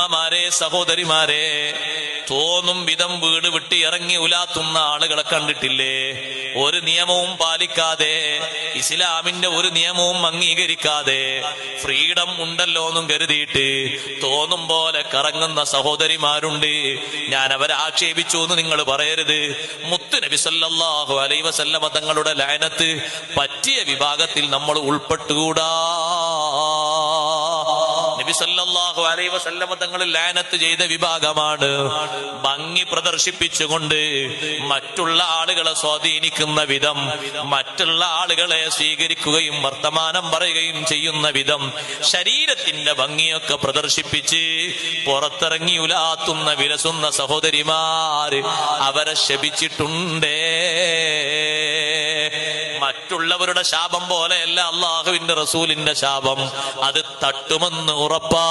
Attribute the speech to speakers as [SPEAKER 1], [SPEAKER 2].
[SPEAKER 1] ഉമ്മമാരെ സഹോദരിമാരെ തോന്നും വിധം വീട് വിട്ടി ഇറങ്ങി ഉലാത്തുന്ന ആളുകളെ കണ്ടിട്ടില്ലേ? ഒരു നിയമവും പാലിക്കാതെ ഇസ്ലാമിന്റെ ഒരു നിയമവും അംഗീകരിക്കാതെ ഫ്രീഡം ഉണ്ടല്ലോ എന്നും കരുതിയിട്ട് തോന്നും പോലെ കറങ്ങുന്ന സഹോദരിമാരുണ്ട്. ഞാൻ അവരെ ആക്ഷേപിച്ചു എന്ന് നിങ്ങൾ പറയരുത്. മുത്തു നബി സല്ലാഹു അലൈവസല്ല മതങ്ങളുടെ തങ്ങളുടെ ലയനത്ത് പറ്റിയ വിഭാഗത്തിൽ നമ്മൾ ഉൾപ്പെട്ടുകൂടാ. നബി സല്ലല്ലാഹു അലൈഹി വസല്ലമ തങ്ങൾ ലാനത്ത് ചെയ്ത വിഭാഗമാണ്. ഭംഗി പ്രദർശിപ്പിച്ചുകൊണ്ട് മറ്റുള്ള ആളുകളെ സ്വാധീനിക്കുന്ന വിധം മറ്റുള്ള ആളുകളെ സ്വീകരിക്കുകയും വർത്തമാനം പറയുകയും ചെയ്യുന്ന വിധം ശരീരത്തിന്റെ ഭംഗിയൊക്കെ പ്രദർശിപ്പിച്ച് പുറത്തിറങ്ങി ഉലാത്തുന്ന വിലസുന്ന സഹോദരിമാര് അവരെ ശപിച്ചിട്ടുണ്ടേ. മറ്റുള്ളവരുടെ ശാപം പോലെയല്ല അള്ളാഹുവിന്റെ റസൂലിന്റെ ശാപം. അത് തട്ടുമെന്ന് ഉറപ്പാ.